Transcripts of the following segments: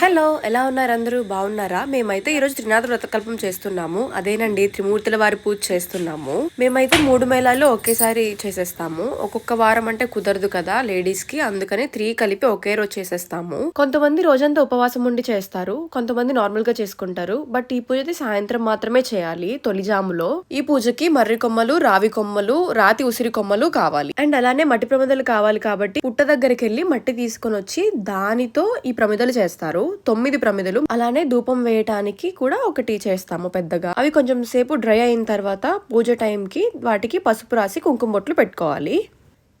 Hello ఎలా ఉన్నారు అందరూ? బాగున్నారా? మేమైతే ఈరోజు త్రినాథ వ్రతకల్పం చేస్తున్నాము. అదేనండి త్రిమూర్తుల వారి పూజ చేస్తున్నాము. మేమైతే మూడు మేళాలు ఒకేసారి చేసేస్తాము. ఒక్కొక్క వారం అంటే కుదరదు కదా లేడీస్కి అందుకని త్రీ కలిపి ఒకే రోజు చేసేస్తాము. కొంతమంది రోజంతా ఉపవాసం ఉండి చేస్తారు. కొంతమంది నార్మల్గా చేసుకుంటారు. బట్ ఈ పూజ అయితే సాయంత్రం మాత్రమే చేయాలి తొలిజాములో ఈ పూజకి మర్రి కొమ్మలు రావి కొమ్మలు రాతి ఉసిరి కొమ్మలు కావాలి. అండ్ అలానే మట్టి ప్రమిదలు కావాలి కాబట్టి పుట్ట దగ్గరికి వెళ్ళి మట్టి తీసుకొని వచ్చి దానితో ఈ ప్రమిదలు చేస్తారు. తొమ్మిది ప్రమిదలు. అలానే ధూపం వేయటానికి కూడా ఒకటి చేస్తాము పెద్దగా. అవి కొంచెం సేపు డ్రై అయిన తర్వాత పూజ టైంకి వాటికి పసుపు రాసి కుంకుమ బొట్లు పెట్టుకోవాలి.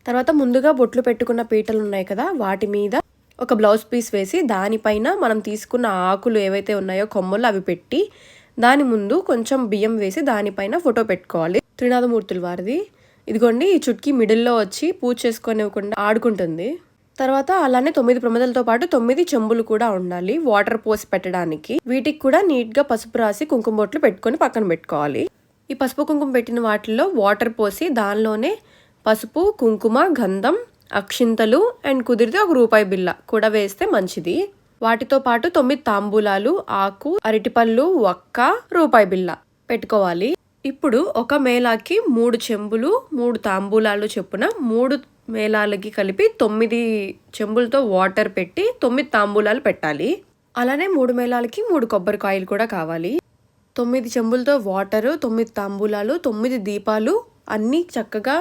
తర్వాత ముందుగా బొట్లు పెట్టుకున్న పీటలు ఉన్నాయి కదా వాటి మీద ఒక బ్లౌజ్ పీస్ వేసి దానిపైన మనం తీసుకున్న ఆకులు ఏవైతే ఉన్నాయో కొమ్మలు అవి పెట్టి దాని ముందు కొంచెం బియ్యం వేసి దానిపైన ఫోటో పెట్టుకోవాలి. త్రినాథమూర్తుల వారిది. ఇదిగోండి ఈ చుట్కి మిడిల్లో వచ్చి పూజ చేసుకొనివ్వకుండా ఆడుకుంటుంది. తర్వాత అలానే తొమ్మిది ప్రమిదలతో పాటు తొమ్మిది చెంబులు కూడా ఉండాలి. వాటర్ పోసి పెట్టడానికి. వీటికి కూడా నీట్గా పసుపు రాసి కుంకుమ బొట్లు పెట్టుకొని పక్కన పెట్టుకోవాలి. ఈ పసుపు కుంకుమ పెట్టిన వాటిల్లో వాటర్ పోసి దానిలోనే పసుపు కుంకుమ గంధం అక్షింతలు అండ్ కుదిరితే ఒక రూపాయి బిల్ల కూడా వేస్తే మంచిది. వాటితో పాటు తొమ్మిది తాంబూలాలు ఆకు అరటిపళ్ళు ఒక్క రూపాయి బిల్ల పెట్టుకోవాలి. ఇప్పుడు ఒక మేళాకి మూడు చెంబులు మూడు తాంబూలాలు చొప్పున మూడు మేళాలకి కలిపి తొమ్మిది చెంబులతో వాటర్ పెట్టి తొమ్మిది తాంబూలాలు పెట్టాలి. అలానే మూడు మేళాలకి మూడు కొబ్బరికాయలు కూడా కావాలి. తొమ్మిది చెంబులతో వాటరు తొమ్మిది తాంబూలాలు తొమ్మిది దీపాలు అన్నీ చక్కగా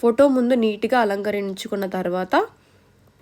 ఫోటో ముందు నీట్గా అలంకరించుకున్న తర్వాత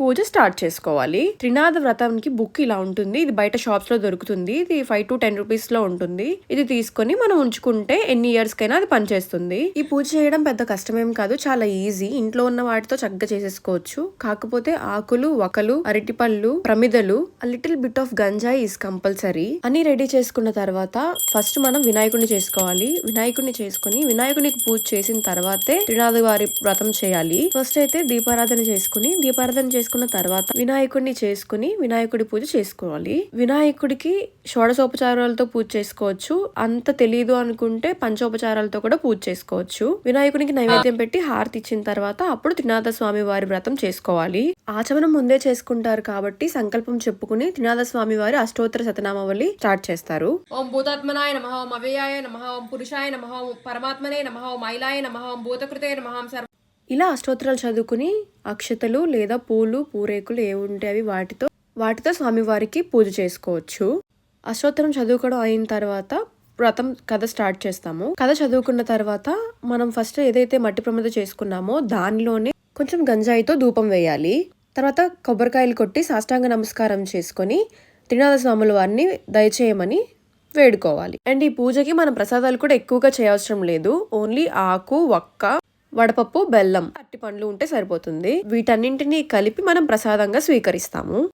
పూజ స్టార్ట్ చేసుకోవాలి. త్రినాథ వ్రతానికి బుక్ ఇలా ఉంటుంది. ఇది బయట షాప్స్లో దొరుకుతుంది. ఇది ఫైవ్ టు టెన్ రూపీస్లో ఉంటుంది. ఇది తీసుకొని మనం ఉంచుకుంటే ఎన్ని ఇయర్స్ కైనా అది పనిచేస్తుంది. ఈ పూజ చేయడం పెద్ద కష్టమేం కాదు. చాలా ఈజీ. ఇంట్లో ఉన్న వాటితో చక్కగా చేసేసుకోవచ్చు. కాకపోతే ఆకులు వకలు అరటిపళ్ళు ప్రమిదలు లిటిల్ బిట్ ఆఫ్ గంజాయి ఇస్ కంపల్సరీ అన్ని రెడీ చేసుకున్న తర్వాత ఫస్ట్ మనం వినాయకుడిని చేసుకోవాలి. వినాయకుడిని చేసుకుని వినాయకునికి పూజ చేసిన తర్వాతే త్రినాథ వారి వ్రతం చేయాలి. ఫస్ట్ అయితే దీపారాధన చేసుకుని దీపారాధన చేసుకున్న తర్వాత వినాయకుడిని చేసుకుని వినాయకుడి పూజ చేసుకోవాలి. వినాయకుడికి షోడశోపచారాలతో పూజ చేసుకోవచ్చు. అంత తెలియదు అనుకుంటే పంచోపచారాలతో కూడా పూజ చేసుకోవచ్చు. వినాయకుడికి నైవేద్యం పెట్టి హారతి ఇచ్చిన తర్వాత అప్పుడు త్రినాథ స్వామి వారి వ్రతం చేసుకోవాలి. ఆచమనం ముందే చేసుకుంటారు కాబట్టి సంకల్పం చెప్పుకుని త్రినాథ స్వామి వారి అష్టోత్తర శతనామావళి స్టార్ట్ చేస్తారు. ఓం భూతాత్మనాయ నమ ఓం అవ్యయాయ నమ ఓం పురుషాయ నమ ఓం పరమాత్మనే నమ ఓం మైలాయ నమ ఓం భూతకృతే నమ ఓం సర్వ ఇలా అష్టోత్తరాలు చదువుకుని అక్షతలు లేదా పూలు పూరేకులు ఏ ఉంటే అవి వాటితో వాటితో స్వామివారికి పూజ చేసుకోవచ్చు. అష్టోత్తరం చదువుకోవడం అయిన తర్వాత వ్రతం కథ స్టార్ట్ చేస్తాము. కథ చదువుకున్న తర్వాత మనం ఫస్ట్ ఏదైతే మట్టి ప్రమిద చేసుకున్నామో దానిలోనే కొంచెం గంజాయితో ధూపం వేయాలి. తర్వాత కొబ్బరికాయలు కొట్టి సాష్టాంగ నమస్కారం చేసుకొని త్రినాథ స్వాముల వారిని దయచేయమని వేడుకోవాలి. అండ్ ఈ పూజకి మనం ప్రసాదాలు కూడా ఎక్కువగా చేయవసరం లేదు. ఓన్లీ ఆకు వక్క వడపప్పు బెల్లం అట్టి పండ్లు ఉంటే సరిపోతుంది. వీటన్నింటినీ కలిపి మనం ప్రసాదంగా స్వీకరిస్తాము.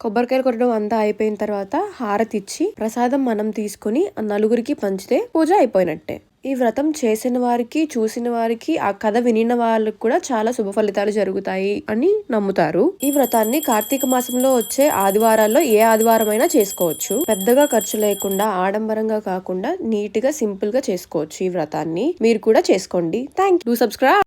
కొబ్బరికాయలు కొట్టడం అంతా అయిపోయిన తర్వాత హారతి ఇచ్చి ప్రసాదం మనం తీసుకుని నలుగురికి పంచితే పూజ అయిపోయినట్టే. ఈ వ్రతం చేసిన వారికి చూసిన వారికి ఆ కథ వినిన వాళ్ళకి కూడా చాలా శుభ ఫలితాలు జరుగుతాయి అని నమ్ముతారు. ఈ వ్రతాన్ని కార్తీక మాసంలో వచ్చే ఆదివారాల్లో ఏ ఆదివారమైనా చేసుకోవచ్చు. పెద్దగా ఖర్చు లేకుండా ఆడంబరంగా కాకుండా నీట్గా సింపుల్గా చేసుకోవచ్చు ఈ వ్రతాన్ని. మీరు కూడా చేసుకోండి. Thank you subscribe